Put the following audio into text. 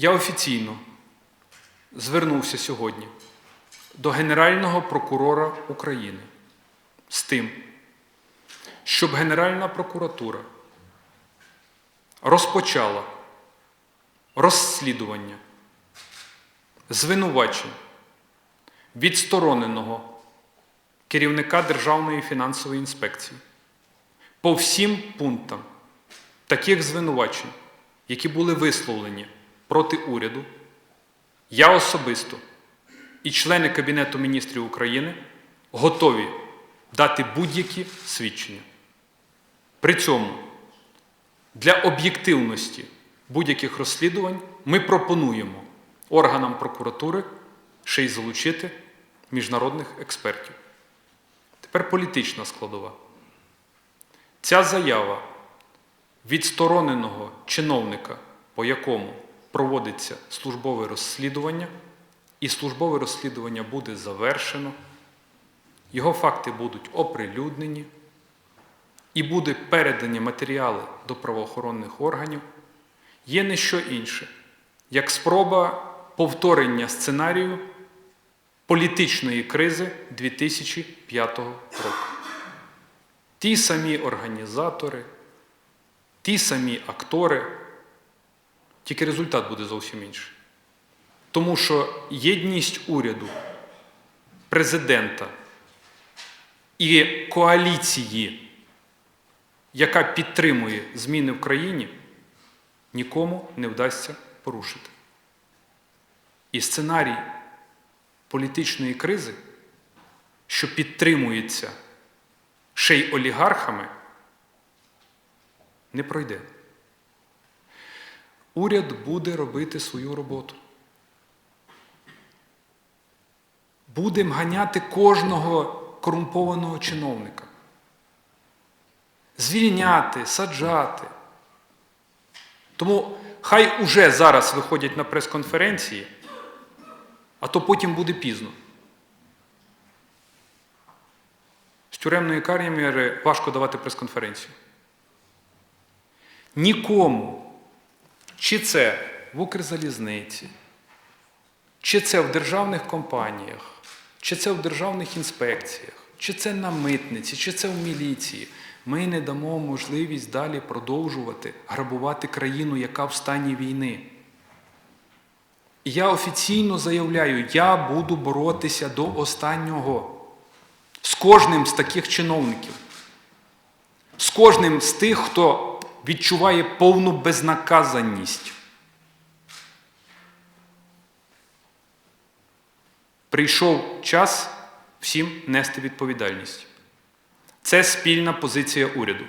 Я офіційно звернувся сьогодні до Генерального прокурора України з тим, щоб Генеральна прокуратура розпочала розслідування звинувачень відстороненого керівника Державної фінансової інспекції по всім пунктам таких звинувачень, які були висловлені проти уряду, я особисто і члени Кабінету міністрів України готові дати будь-які свідчення. При цьому для об'єктивності будь-яких розслідувань ми пропонуємо органам прокуратури ще й залучити міжнародних експертів. Тепер політична складова. Ця заява відстороненого чиновника, по якому проводиться службове розслідування, і службове розслідування буде завершено, його факти будуть оприлюднені, і буде передані матеріали до правоохоронних органів, є не що інше, як спроба повторення сценарію політичної кризи 2005 року. Ті самі організатори, ті самі актори, тільки результат буде зовсім інший. Тому що єдність уряду, президента і коаліції, яка підтримує зміни в країні, нікому не вдасться порушити. І сценарій політичної кризи, що підтримується ще й олігархами, не пройде. Уряд буде робити свою роботу. Будемо ганяти кожного корумпованого чиновника. Звільняти, саджати. Тому хай уже зараз виходять на прес-конференції, а то потім буде пізно. З тюремної камери важко давати прес-конференцію. Нікому, чи це в Укрзалізниці, чи це в державних компаніях, чи це в державних інспекціях, чи це на митниці, чи це в міліції, ми не дамо можливість далі продовжувати грабувати країну, яка в стані війни. І я офіційно заявляю, я буду боротися до останнього з кожним з таких чиновників, з кожним з тих, хто відчуває повну безнаказаність. Прийшов час всім нести відповідальність. Це спільна позиція уряду.